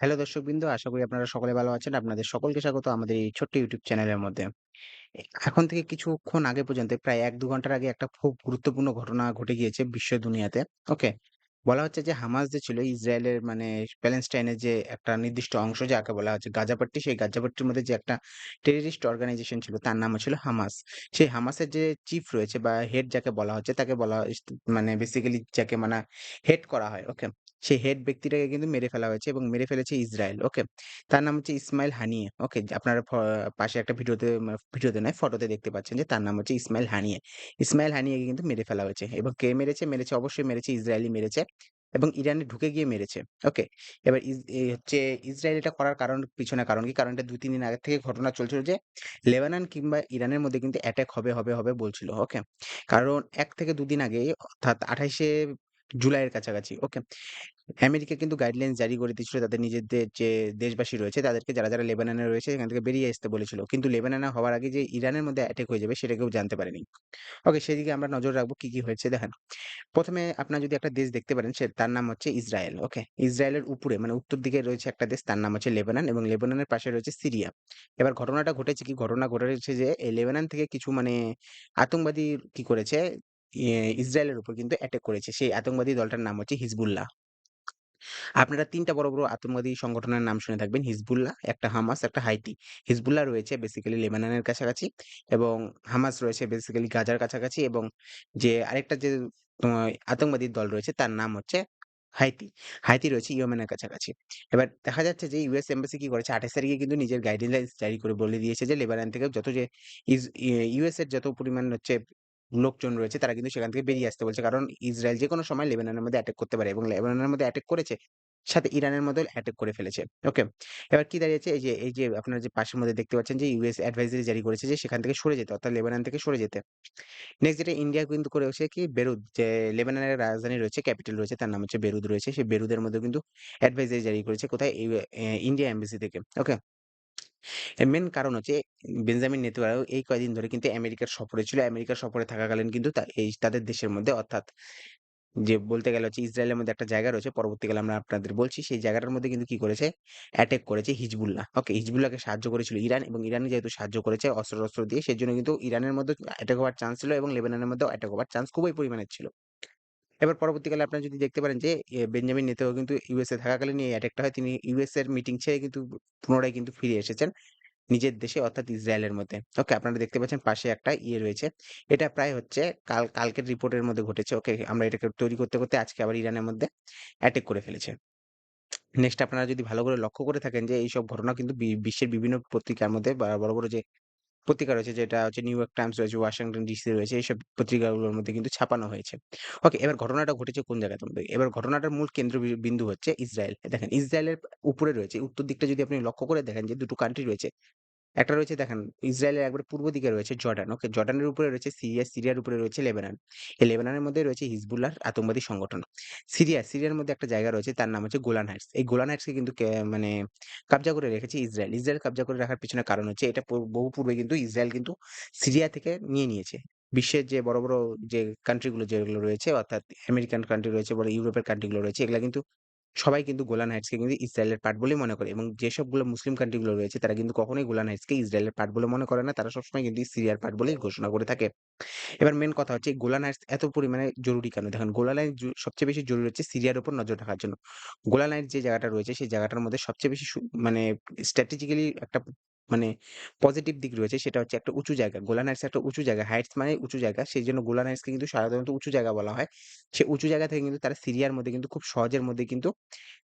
Hello দর্শকবৃন্দ, আশা করি আপনারা সকলে ভালো আছেন। আপনাদের সকলকে স্বাগত আমাদের এই ছোট্ট ইউটিউব চ্যানেলের মধ্যে। এখন থেকে কিছুক্ষণ আগে পর্যন্ত প্রায় ১-২ ঘণ্টার আগে একটা খুব গুরুত্বপূর্ণ ঘটনা ঘটে গিয়েছে বিশ্ব দুনিয়াতে। ওকে? বলা হচ্ছে যে হামাস যে ছিল ইসরায়েলের মানে প্যালেস্টাইনের যে একটা নির্দিষ্ট অংশ যাকে বলা হচ্ছে গাজাপট্টি, সেই গাজাপট্টির মধ্যে যে একটা টেররিস্ট অর্গানাইজেশন ছিল তার নাম ছিল হামাস। সেই হামাসের যে চিফ রয়েছে বা হেড যাকে বলা হচ্ছে তাকে বলা মানে বেসিক্যালি যাকে মানে হেড করা হয়। ওকে? সেই হেড ব্যক্তিটাকে কিন্তু মেরে ফেলা হয়েছে এবং মেরে ফেলেছে ইসরায়েল। ওকে? তার নাম হচ্ছে ইসমাইল হানিয়ে। ওকে? আপনারা পাশে একটা ভিডিওতে ভিডিওতে নয় ফটোতে দেখতে পাচ্ছেন যে তার নাম হচ্ছে ইসমাইল হানিয়ে। ইসমাইল হানিয়েকে কিন্তু মেরে ফেলা হয়েছে এবং কে মেরেছে? মেরেছে অবশ্যই মেরেছে ইসরায়েলই মেরেছে এবং ইরানে ঢুকে গিয়ে মেরেছে। ওকে? এবার হচ্ছে ইসরায়েল এটা করার কারণ পিছনে কারণ কি? কারণ এটা ২-৩ দিন আগে থেকে ঘটনা চলছিল যে লেবানন কিংবা ইরানের মধ্যে কিন্তু অ্যাটাক হবে, হবে, হবে বলছিল। ওকে? কারণ এক থেকে দুদিন আগে অর্থাৎ ২৮ শে জুলাইয়ের কাছাকাছি। ওকে? আমেরিকা কিন্তু গাইডলাইন জারি করে দিয়েছিল তাদের নিজেদের যে দেশবাসী রয়েছে তাদেরকে যারা, যারা লেবাননে রয়েছে সেখান থেকে বেরিয়ে আসতে বলেছিল। কিন্তু লেবাননে হওয়ার আগে যে ইরানের মধ্যে অ্যাটেক হয়ে যাবে সেটা কেউ জানতে পারেনি। ওকে? সেদিকে আমরা নজর রাখব কি, কি হয়েছে দেখেন। প্রথমে আপনার যদি একটা দেশ দেখতে পারেন সে তার নাম হচ্ছে ইসরায়েল। ওকে? ইসরায়েলের উপরে মানে উত্তর দিকে রয়েছে একটা দেশ তার নাম হচ্ছে লেবানন এবং লেবাননের পাশে রয়েছে সিরিয়া। এবার ঘটনাটা ঘটেছে কি? ঘটনা ঘটেছে যে লেবানন থেকে কিছু মানে আতঙ্কবাদী কি করেছে? ইসরায়েলের উপর কিন্তু অ্যাটাক করেছে। সেই আতঙ্কবাদী দলটার নাম হচ্ছে হিজবুল্লাহ। আপনারা তিনটা বড়, বড় আতঙ্কবাদী সংগঠনের নাম শুনে থাকবেন। হিজবুল্লাহ, একটা হামাস, একটা হাইতি। হিজবুল্লাহ রয়েছে বেসিক্যালি লেবাননের কাছাকাছি এবং হামাস রয়েছে বেসিক্যালি গাজার কাছাকাছি এবং যে আরেকটা যে আতঙ্কবাদী দল রয়েছে তার নাম হচ্ছে হাইতি। হাইতি রয়েছে ইয়েমেনের কাছাকাছি। এবার দেখা যাচ্ছে যে ইউএস এমবাসি কি করেছে ২৮ তারিখে কিন্তু নিজের গাইডলাইনস জারি করে বলে দিয়েছে যে লেবানন থেকে যত যে ইউএস এর যত পরিমাণ হচ্ছে লোকজন রয়েছে তারা কিন্তু সেখান থেকে বেরিয়ে আসতে বলছে। কারণ ইসরায়েল যেকোনো সময় লেবাননের মধ্যে অ্যাটাক করতে পারে এবং লেবাননের মধ্যে অ্যাটাক করেছে, সাথে ইরানের মধ্যেও অ্যাটাক করে ফেলেছে। ওকে? এবার কি দাঁড়িয়েছে? এই যে এই যে আপনারা যে পাশের মধ্যে দেখতে পাচ্ছেন যে ইউএস অ্যাডভাইজারি জারি করেছে যে সেখান থেকে সরে যেতে অর্থাৎ লেবানন থেকে সরে যেতে। নেক্সট যেটা ইন্ডিয়া কিন্তু করেছে কি বেরুদ যে লেবাননের রাজধানী রয়েছে, ক্যাপিটাল রয়েছে তার নাম হচ্ছে বেরুদ রয়েছে। সেই বেরুতের মধ্যেও কিন্তু অ্যাডভাইজারি জারি করেছে কোথায়? ইন্ডিয়া এমবাসি থেকে। ওকে? মেইন কারণ হচ্ছে বেঞ্জামিন নেতানিয়াহু এই কয়দিন ধরে কিন্তু আমেরিকার সফরে ছিল। আমেরিকার সফরে থাকাকালীন কিন্তু এই তাদের দেশের মধ্যে অর্থাৎ যে বলতে গেলে হচ্ছে ইসরায়েলের মধ্যে একটা জায়গা রয়েছে, পরবর্তীকালে আমরা আপনাদের বলছি, সেই জায়গাটার মধ্যে কিন্তু কি করেছে? অ্যাটাক করেছে হিজবুল্লাহ। ওকে? হিজবুল্লাহকে সাহায্য করেছিল ইরান এবং ইরান যেহেতু সাহায্য করেছে অস্ত্র-টস্ত্র দিয়ে সেই জন্য কিন্তু ইরানের মধ্যে অ্যাটাক হওয়ার চান্স ছিল এবং লেবাননের মধ্যেও অ্যাটাক হওয়ার চান্স খুবই পরিমাণের ছিল। এবার পরবর্তীকালে আপনারা যদি দেখতে পারেন যে বেঞ্জামিন নেতানিয়াহু কিন্তু ইউএসএ থাকাকালীন এই অ্যাটাকটা হয় তিনি ইউএস এর মিটিং ছেড়ে কিন্তু পুনরায় কিন্তু ফিরে এসেছেন নিজের দেশে অর্থাৎ ইসরায়েলের মধ্যে। ওকে? আপনারা দেখতে পাচ্ছেন পাশে একটা ইয়ে রয়েছে। এটা প্রায় হচ্ছে কাল কালকের রিপোর্টের মধ্যে ঘটেছে। ওকে? আমরা এটাকে তৈরি করতে, করতে আজকে আবার ইরানের মধ্যে অ্যাটেক করে ফেলেছে। নেক্সট আপনারা যদি ভালো করে লক্ষ্য করে থাকেন যে এইসব ঘটনা কিন্তু বিশ্বের বিভিন্ন পত্রিকার মধ্যে বড়, বড় যে পত্রিকা রয়েছে যেটা হচ্ছে নিউ ইয়র্ক টাইমস রয়েছে, ওয়াশিংটন ডিসি রয়েছে এইসব পত্রিকাগুলোর মধ্যে কিন্তু ছাপানো হয়েছে। ওকে? এবার ঘটনাটা ঘটেছে কোন জায়গায় তোমাদের এবার ঘটনাটার মূল কেন্দ্র বিন্দু হচ্ছে ইসরায়েল। দেখেন ইসরায়েলের উপরে রয়েছে উত্তর দিকটা যদি আপনি লক্ষ্য করে দেখেন যে দুটো কান্ট্রি রয়েছে। একটা রয়েছে দেখেন ইসরায়েলের একবারে পূর্ব দিকে রয়েছে জর্ডান। ওকে? জর্ডানের উপরে রয়েছে সিরিয়া, সিরিয়ার উপরে রয়েছে লেবানন। এই লেবাননের মধ্যে রয়েছে হিজবুল্লাহর আতঙ্কবাদী সংগঠন। সিরিয়া, সিরিয়ার মধ্যে একটা জায়গা রয়েছে তার নাম হচ্ছে গোলান হাইটস। এই গোলান হাইটসকে কিন্তু মানে কব্জা করে রেখেছে ইসরায়েল। ইসরায়েল কব্জা করে রাখার পেছনে কারণ হচ্ছে এটা বহু পূর্বে কিন্তু ইসরায়েল কিন্তু সিরিয়া থেকে নিয়ে নিয়েছে। বিশ্বের যে বড়, বড় যে কান্ট্রি গুলো যেগুলো রয়েছে অর্থাৎ আমেরিকান কান্ট্রি রয়েছে, বড় ইউরোপের কান্ট্রি গুলো রয়েছে এগুলো কিন্তু সবাই কিন্তু গোলান হাইটসকে কিন্তু ইসরায়েলের পার্ট বলে মনে করে এবং যেসবগুলো মুসলিম কান্ট্রিগুলো রয়েছে, তারা কিন্তু কখনোই গোলান হাইটসকে ইসরায়েলের পার্ট বলে মনে করে না। তারা সবসময় কিন্তু সিরিয়ার পার্ট বলেই ঘোষণা করে থাকে। এবার মেন কথা হচ্ছে, গোলান হাইটস এত পরিমাণে জরুরি কেন? দেখেন, গোলান হাইটস সবচেয়ে বেশি জরুরি হচ্ছে সিরিয়ার উপর নজর রাখার জন্য। গোলান হাইটস যে জায়গাটা রয়েছে, সেই জায়গাটার মধ্যে সবচেয়ে বেশি মানে স্ট্র্যাটেজিক্যালি একটা মানে পজিটিভ দিক রয়েছে, সেটা হচ্ছে একটা উঁচু জায়গা। গোলান হাইটস একটা উঁচু জায়গা। হাইটস মানে উঁচু জায়গা। সেইজন্য গোলান হাইটসকে কিন্তু সাধারণত উঁচু জায়গা বলা হয়। সে উঁচু জায়গা থেকে কিন্তু তারা সিরিয়ার মধ্যে কিন্তু খুব সহজের মধ্যে কিন্তু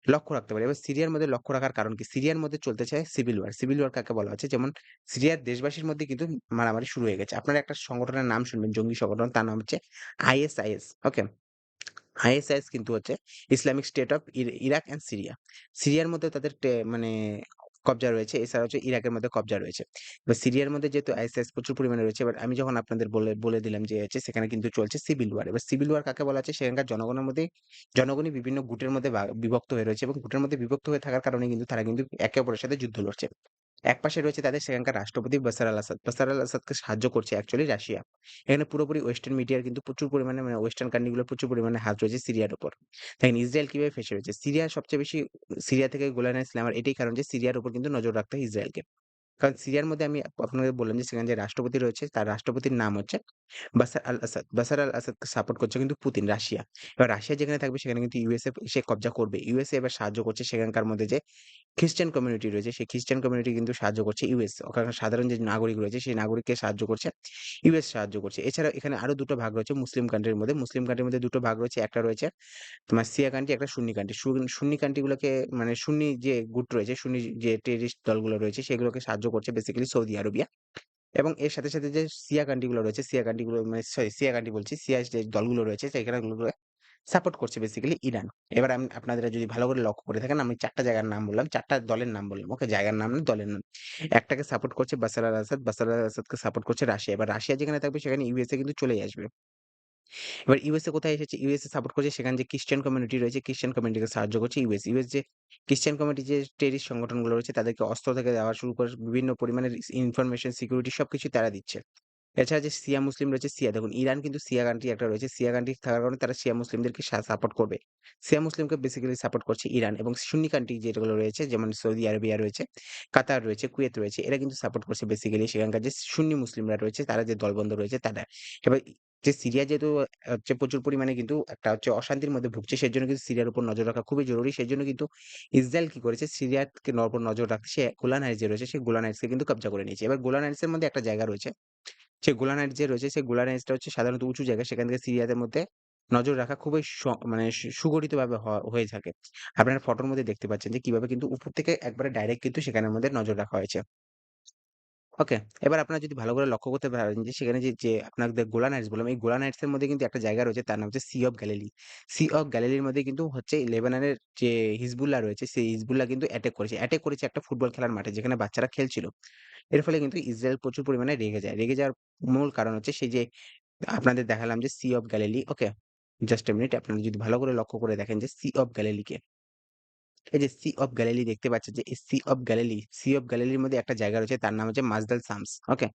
লক্ষ্য রাখতে পারে। এবার সিরিয়ার মধ্যে লক্ষ্য রাখার কারণ কি? সিরিয়ার মধ্যে চলতে চায় সিভিল ওয়ার। সিভিল ওয়ার কাকে বলা হচ্ছে? যেমন সিরিয়ার দেশবাসীর মধ্যে কিন্তু মারামারি শুরু হয়ে গেছে। আপনারা একটা সংগঠনের নাম শুনবেন, জঙ্গি সংগঠন তার নাম হচ্ছে আইএসআইএস। ওকে? আইএসআইএস কিন্তু হচ্ছে ইসলামিক স্টেট অফ ইর ইরাক অ্যান্ড সিরিয়া। সিরিয়ার মধ্যে তাদের মানে কব্জা রয়েছে। এছাড়া হচ্ছে ইরাকের মধ্যে কবজা রয়েছে। এবার সিরিয়ার মধ্যে যেহেতু আইএসআইএস প্রচুর পরিমাণে রয়েছে, এবার আমি যখন আপনাদের বলে বলে দিলাম যে হচ্ছে সেখানে কিন্তু চলছে সিভিল ওয়ার। এবার সিভিল ওয়ার কাকে বলা হচ্ছে? সেখানকার জনগণের মধ্যে, জনগণই বিভিন্ন গুটের মধ্যে বিভক্ত হয়ে রয়েছে এবং গুটের মধ্যে বিভক্ত হয়ে থাকার কারণে কিন্তু তারা কিন্তু একে অপরের সাথে যুদ্ধ লড়ছে। একপাশে রয়েছে তাদের সেখানকার রাষ্ট্রপতি বসার আল-আসাদ। বসার আল-আসাদকে সাহায্য করছে অ্যাকচুয়ালি রাশিয়া। এখানে পুরোপুরি ওয়েস্টার্ন মিডিয়ার কিন্তু প্রচুর পরিমাণে মানে ওয়েস্টার্ন কান্ট্রিগুলো প্রচুর পরিমাণে হাত রয়েছে সিরিয়ার উপর। দেখেন ইসরায়েল কীভাবে ফেসে রয়েছে। সিরিয়া সবচেয়ে বেশি, সিরিয়া থেকে গোলান ইসলামের এটাই কারণ যে সিরিয়ার উপর কিন্তু নজর রাখতে হয় ইসরায়েলকে। কারণ সিরিয়ার মধ্যে আমি আপনাদের বললাম যে সেখানে যে রাষ্ট্রপতি রয়েছে তার রাষ্ট্রপতির নাম হচ্ছে বাশার আল-আসাদ। বাশার আল-আসাদকে সাপোর্ট করছে কিন্তু পুতিন, রাশিয়া। এবার রাশিয়া যেখানে থাকবে সেখানে কিন্তু ইউএসএ এসে কব্জা করবে। ইউএসএ এবার সাহায্য করছে সেখানকার মধ্যে যে খ্রিস্টান কমিউনিটি রয়েছে, সেই খ্রিস্টান কমিউনিটি কিন্তু সাহায্য করছে ইউএস। ওখানকার সাধারণ যে নাগরিক রয়েছে সেই নাগরিককে সাহায্য করছে ইউএস সাহায্য করছে। এছাড়া এখানে আরও দুটো ভাগ রয়েছে মুসলিম কান্ট্রির মধ্যে। মুসলিম কান্ট্রির মধ্যে দুটো ভাগ রয়েছে। একটা রয়েছে তোমার শিয়া কান্ট্রি, একটা সুন্নি কান্ট্রি। সুন সুন্নি কান্ট্রি গুলোকে মানে সুন্নি যে গুট রয়েছে, সুন্নি যে টেররিস্ট দলগুলো রয়েছে সেগুলোকে সাহায্য করছে বেসিক্যালি সৌদি আরবিয়া। এবং এর সাথে, সাথে যে শিয়া কান্ট্রি গুলো রয়েছে, শিয়া কান্ট্রি গুলো মানে সরি শিয়া কান্ট্রি বলছি, শিয়া যে দলগুলো রয়েছে সেখানে সাপোর্ট করছে বেসিক্যালি ইরান। এবার আমি আপনারা যদি ভালো করে লক্ষ্য করে থাকেন আমি চারটা জায়গার নাম বললাম, চারটা দলের নাম বললাম। ওকে? জায়গার নাম না, দলের নাম। একটাকে সাপোর্ট করছে বাশার আল-আসাদ, বাশার আল-আসাদকে সাপোর্ট করছে রাশিয়া। এবার রাশিয়া যেখানে থাকবে সেখানে ইউএসএ কিন্তু চলে আসবে। এবার ইউএসএ কোথায় এসেছে? ইউএসএ সাপোর্ট করছে সেখানে যে খ্রিস্টান কমিউনিটি রয়েছে, খ্রিস্টান কমিউনিটিকে সাহায্য করছে ইউএস। ইউএস যে খ্রিস্টান কমিউনিটি যে টেররিস্ট সংগঠনগুলো রয়েছে তাদেরকে অস্ত্র থেকে দেওয়া শুরু করে বিভিন্ন পরিমাণের ইনফরমেশন সিকিউরিটি সবকিছুই তারা দিচ্ছে। এছাড়া যে শিয়া মুসলিম রয়েছে শিয়া দেখুন ইরান কিন্তু শিয়া কান্ট্রি একটা রয়েছে। শিয়া কান্ট্রি থাকার কারণে তারা শিয়া মুসলিমদেরকে সাপোর্ট করবে। সিয়া মুসলিমকে বেসিক্যালি সাপোর্ট করছে ইরান এবং সুন্নি কান্ট্রি যেগুলো রয়েছে যেমন সৌদি আরবিয়া রয়েছে, কাতার রয়েছে, কুয়েত রয়েছে এরা কিন্তু সাপোর্ট করছে বেসিক্যালি সেখানকার যে সুন্নি মুসলিমরা রয়েছে তারা যে দলবন্ধ রয়েছে তারা। এবার যে সিরিয়া যেহেতু, হচ্ছে প্রচুর পরিমাণে কিন্তু একটা হচ্ছে অশান্তির মধ্যে ভুগছে, সেজন্য কিন্তু সিরিয়ার উপর নজর রাখা খুবই জরুরি। সেই জন্য কিন্তু ইসরায়েল কি করেছে সিরিয়াকে উপর নজর রাখতে সে গোলান হাইটস যে রয়েছে সেই গোলান হাইটসকে কিন্তু কব্জা করে নিয়েছে। এবার গোলান হাইটস এর মধ্যে একটা জায়গা রয়েছে। সেই গোলান হাইটস যে রয়েছে সেই গোলান হাইটসটা হচ্ছে সাধারণত উঁচু জায়গা। সেখান থেকে সিরিয়াদের মধ্যে নজর রাখা খুবই মানে সু, সুগঠিতভাবে হ, হয়ে থাকে। আপনারা ফটোর মধ্যে দেখতে পাচ্ছেন যে কীভাবে কিন্তু উপর থেকে একবারে ডাইরেক্ট কিন্তু সেখানের মধ্যে নজর রাখা হয়েছে। ওকে। এবার আপনারা যদি ভালো করে লক্ষ্য করতে পারেন যে সেখানে যে, আপনাদের গোলান হাইটস বললাম, এই গোলান হাইটস এর মধ্যে কিন্তু একটা জায়গা রয়েছে তার নাম হচ্ছে sea of Galilee. Sea of গ্যালিলির মধ্যে কিন্তু হচ্ছে লেবাননের যে হিজবুল্লাহ রয়েছে সেই হিজবুল্লাহ কিন্তু অ্যাটাক করেছে। অ্যাটেক করেছে একটা ফুটবল খেলার মাঠে যেখানে বাচ্চারা খেলছিল। এর ফলে কিন্তু ইসরায়েল প্রচুর পরিমাণে রেগে যায়। রেগে যাওয়ার মূল কারণ হচ্ছে সেই যে আপনাদের দেখালাম যে sea of Galilee okay? Just a minute আপনারা যদি ভালো করে লক্ষ্য করে দেখেন যে সি অফ গ্যালিলি কে? এই যে সি অফ গ্যালিলি দেখতে পাচ্ছেন যে sea of Galilee, sea of গ্যালিলির মধ্যে একটা জায়গা রয়েছে তার নাম হচ্ছে মাজদাল সামস ওকে?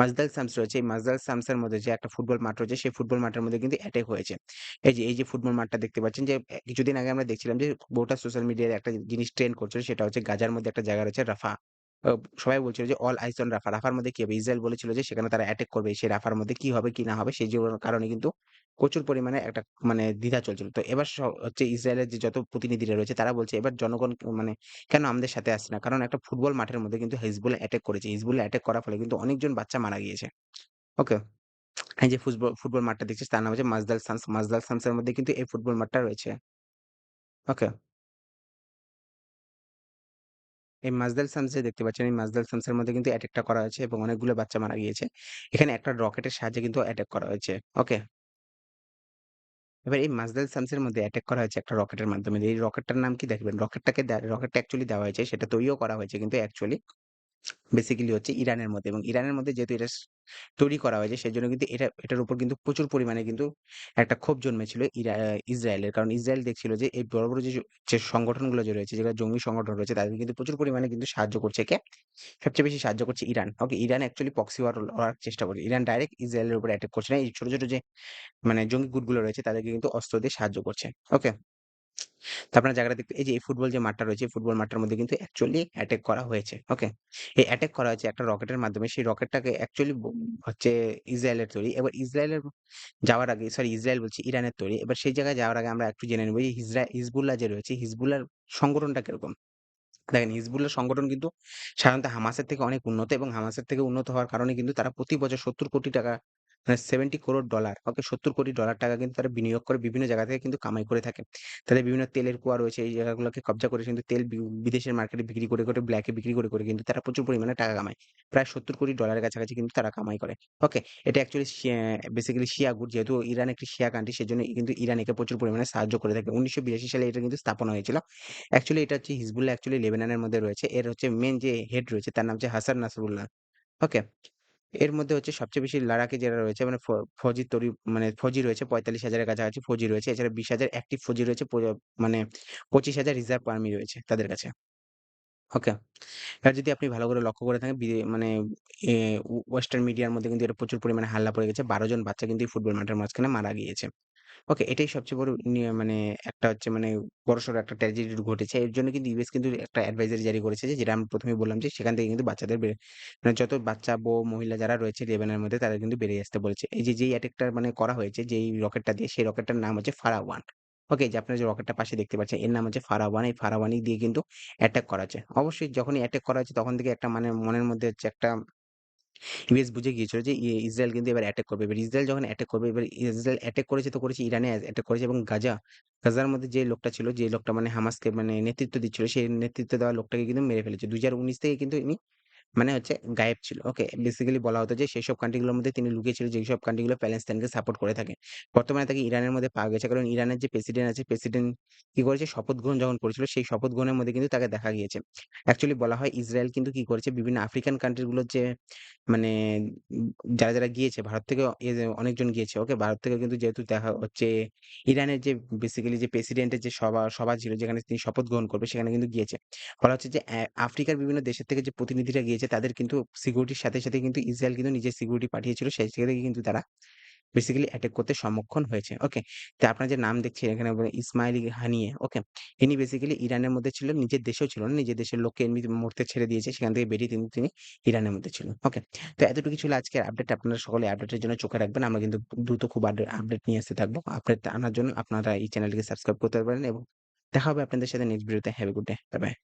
মাজদাল সামস রয়েছে। এই মাজদাল শামসের মধ্যে যে একটা ফুটবল মাঠ রয়েছে সেই ফুটবল মাঠের মধ্যে কিন্তু অ্যাটাক হয়েছে। এই যে, এই যে ফুটবল মাঠটা দেখতে পাচ্ছেন যে কিছুদিন আগে আমরা দেখছিলাম যে গোটা সোশ্যাল মিডিয়ায় একটা জিনিস ট্রেন্ড করছিল সেটা হচ্ছে গাজার মধ্যে একটা জায়গা রয়েছে রাফা। সবাই বলছিল যে অল আইস অন রাফা। রাফার মধ্যে কি হবে? ইসরায়েল বলেছিল যে, সেখানে তারা অ্যাটাক করবে। সেই রাফার মধ্যে কি হবে, কি না হবে, সেই জ কারণে কিন্তু প্রচুর পরিমাণে একটা মানে দ্বিধা চলছিল। তো এবার হচ্ছে ইসরায়েলের যে যত প্রতিনিধিরা রয়েছে, তারা বলছে এবার জনগণ মানে কেন আমাদের সাথে আসছে না? কারণ একটা ফুটবল মাঠের মধ্যে কিন্তু হিজবুল্লাহ অ্যাটাক করেছে। হিজবুল্লাহ অ্যাটাক করার ফলে কিন্তু অনেকজন বাচ্চা মারা গিয়েছে। ওকে? এই যে ফুসব ফুটবল মাঠটা দেখছিস, তার নাম হচ্ছে মাজদাল শামস। মাজদাল শামসের মধ্যে কিন্তু এই ফুটবল মাঠটা রয়েছে। ওকে? এই মাজদাল শামস যে দেখতে পাচ্ছেন, এই মাজদাল শামসের মধ্যে কিন্তু অ্যাটাকটা করা হয়েছে এবং অনেকগুলো বাচ্চা মারা গিয়েছে। এখানে একটা রকেটের সাহায্যে কিন্তু অ্যাটাক করা হয়েছে। ওকে? এবার এই মাজদাল শামসের মধ্যে অ্যাটাক করা হয়েছে একটা রকেটের মাধ্যমে। এই রকেটটার নাম কি দেখবেন? রকেটটাকে রকেটটা অ্যাকচুয়ালি দেওয়া হয়েছে সেটা তৈরিও করা হয়েছে কিন্তু অ্যাকচুয়ালি বেসিক্যালি হচ্ছে ইরানের মধ্যে এবং ইরানের মধ্যে যেহেতু এটা তৈরি করা হয়েছে সেজন্য কিন্তু এটা এটার উপর কিন্তু প্রচুর পরিমাণে কিন্তু একটা ক্ষোভ জন্মেছিল ইসরায়েলের। কারণ ইসরায়েল দেখছিল যে এই বড়, বড় যে, সংগঠনগুলো যে রয়েছে যেগুলো জঙ্গি সংগঠন রয়েছে তাদের কিন্তু প্রচুর পরিমাণে কিন্তু সাহায্য করছে কে? সবচেয়ে বেশি সাহায্য করছে Iran. Okay? Iran actually proxy war লড়ার চেষ্টা করছে। ইরান ডাইরেক্ট ইসরায়েলের উপর অ্যাটাক করছে না। এই ছোট, ছোট যে মানে জঙ্গি গুটগুলো রয়েছে তাদেরকে কিন্তু অস্ত্র দিয়ে সাহায্য করছে। ওকে? তো আপনারা জায়গাটা দেখতে এই যে এই ফুটবল যে মাঠটা রয়েছে, ফুটবল মাঠটার মধ্যে কিন্তু অ্যাকচুয়ালি অ্যাটাক করা হয়েছে। ওকে? এই অ্যাটাক করা হয়েছে একটা রকেটের মাধ্যমে। সেই রকেটটাকে অ্যাকচুয়ালি হচ্ছে ইসরায়েলের তৈরি। এবার ইসরায়েলের যাওয়ার আগে সরি ইসরায়েল বলছি ইরানের তৈরি। এবার সেই জায়গায় যাওয়ার আগে আমরা একটু জেনে নেব যে হিজরা হিজবুল্লাহ যে রয়েছে, হিজবুল্লাহর সংগঠনটা কীরকম? দেখেন হিজবুল্লাহ সংগঠন কিন্তু সাধারণত হামাসের থেকে অনেক উন্নত এবং হামাসের থেকে উন্নত হওয়ার কারণে কিন্তু তারা প্রতি বছর ৭০ কোটি টাকা মানে 70 করোড় ডলার ওকে ৭০ কোটি ডলার টাকা কিন্তু তারা বিনিয়োগ করে বিভিন্ন জায়গা থেকে কিন্তু কামাই করে থাকে। তাদের বিভিন্ন তেলের কুয়া রয়েছে এই জায়গাগুলোকে কব্জা করে কিন্তু তেল বিদেশের মার্কেটে বিক্রি করে, করে ব্ল্যাকে বিক্রি করে, করে কিন্তু তারা প্রচুর পরিমাণে টাকা কামায়। প্রায় ৭০ কোটি ডলারের কাছাকাছি কিন্তু তারা কামাই করে। ওকে? এটা অ্যাকচুয়ালি বেসিক্যালি শিয়া গুট যেহেতু ইরান একটি শিয়া কান্ট্রি সেজন্য কিন্তু ইরান একে প্রচুর পরিমাণে সাহায্য করে থাকে। ১৯৮২ সালে এটা কিন্তু স্থাপন হয়েছিল। অ্যাকচুয়ালি এটা হচ্ছে হিজবুল্লাহ অ্যাকচুয়ালি লেবাননের মধ্যে রয়েছে। এর হচ্ছে মেইন যে হেড রয়েছে তার নাম হচ্ছে হাসান নাসরুল্লাহ। ওকে? এর মধ্যে হচ্ছে সবচেয়ে বেশি লাড়াকে যারা রয়েছে মানে ফৌজি তরি মানে ফৌজি রয়েছে পঁয়তাল্লিশ হাজারের কাছাকাছি ফৌজি রয়েছে। এছাড়া ২০,০০০ অ্যাক্টিভ ফৌজি রয়েছে মানে পঁচিশ হাজার রিজার্ভ আর্মি রয়েছে তাদের কাছে। ওকে। এবার যদি আপনি ভালো করে লক্ষ্য করে থাকেন মানে ওয়েস্টার্ন মিডিয়ার মধ্যে কিন্তু এটা প্রচুর পরিমাণে হাল্লা পড়ে গেছে। ১২ জন বাচ্চা কিন্তু ফুটবল মাঠের মাঝখানে মারা গিয়েছে। ওকে, এটাই সবচেয়ে বড় মানে একটা হচ্ছে মানে বড়সড় একটা ট্র্যাজেডি ঘটেছে। এর জন্য কিন্তু ইউএস কিন্তু একটা অ্যাডভাইজারি জারি করেছে যে যেটা আমি ১ম এই বললাম যে সেখান থেকে কিন্তু বাচ্চাদের বে মানে যত বাচ্চা, বউ, মহিলা যারা রয়েছে লেবাননের মধ্যে তাদের কিন্তু বেরিয়ে আসতে বলেছে। এই যে যেই অ্যাটাকটা মানে করা হয়েছে যেই রকেটটা দিয়ে সেই রকেটটার নাম হচ্ছে ফারা 1 ওকে, যে আপনারা যে রকেটটা পাশে দেখতে পাচ্ছেন এর নাম হচ্ছে ফারা 1 এই ফারাহ 1 দিয়ে কিন্তু অ্যাটাক করা হয়েছে। অবশ্যই যখনই অ্যাটাক করা হয়েছে তখন থেকে একটা মানে মনের মধ্যে হচ্ছে একটা ইউএস বুঝে গিয়েছিল যে ই ইসরায়েল কিন্তু এবার অ্যাটাক করবে। এবার ইসরায়েল যখন অ্যাটাক করবে, এবার ইসরায়েল অ্যাটাক করেছে তো করেছে ইরানে অ্যা অ্যাটাক করেছে এবং গাজা, গাজার মধ্যে যে লোকটা ছিল, যে লোকটা মানে হামাসকে মানে নেতৃত্ব দিচ্ছিল, সেই নেতৃত্ব দেওয়া লোকটাকে কিন্তু মেরে ফেলেছে। ২০১৯ থেকে কিন্তু ইনি মানে হচ্ছে গায়েব ছিল। ওকে? বেসিক্যালি বলা হতো যে সেসব কান্ট্রি গুলোর মধ্যে তিনি লুকিয়ে ছিল যেসব কান্ট্রি গুলো প্যালেস্তাইনকে সাপোর্ট করে থাকে। বর্তমানে তাকে ইরানের মধ্যে পাওয়া গেছে। কারণ ইরানের যে প্রেসিডেন্ট আছে, প্রেসিডেন্ট কি করেছে শপথ গ্রহণ যখন করেছিল, সেই শপথ গ্রহণের মধ্যে কিন্তু তাকে দেখা গিয়েছে। অ্যাকচুয়ালি বলা হয় ইসরায়েল কিন্তু কি করেছে বিভিন্ন আফ্রিকান কান্ট্রি গুলোর যে মানে যারা, যারা গিয়েছে ভারত যে অনেকজন গিয়েছে। ওকে? ভারত থেকেও কিন্তু যেহেতু দেখা হচ্ছে ইরানের যে বেসিক্যালি যে প্রেসিডেন্টের যে সভা সভা ছিল যেখানে তিনি শপথ গ্রহণ করবে সেখানে কিন্তু গিয়েছে। বলা হচ্ছে যে আফ্রিকার বিভিন্ন দেশের থেকে যে প্রতিনিধিরা গিয়েছে তাদের কিন্তু সিকিউরিটির সাথে, সাথে কিন্তু ইসরায়েল কিন্তু নিজের সিকিউরিটি পাঠিয়েছিল। সেই থেকে কিন্তু তারা বেসিক্যালি অ্যাটাক করতে সম্মুখীন হয়েছে। ওকে? তো আপনার যে নাম দেখছেন এখানে বলে ইসমাইল হানিয়ে। ওকে? ইনি বেসিক্যালি ইরানের মধ্যে ছিল, নিজের দেশেও ছিল না। নিজের দেশের লোককে এমনিতে মরতে ছেড়ে দিয়েছে। সেখান থেকে বেরিয়ে কিন্তু তিনি ইরানের মধ্যে ছিল। ওকে? তো এতটুকুই ছিল আজকের আপডেট। আপনারা সকলে আপডেটের জন্য চোখে রাখবেন। আমরা কিন্তু দ্রুত খুব আপডেট নিয়ে আসতে থাকব। আপডেট আনার জন্য আপনারা এই চ্যানেলটিকে সাবস্ক্রাইব করতে পারেন এবং দেখা হবে আপনাদের সাথে নেক্সট ভিডিওতে। Have good day. বাই।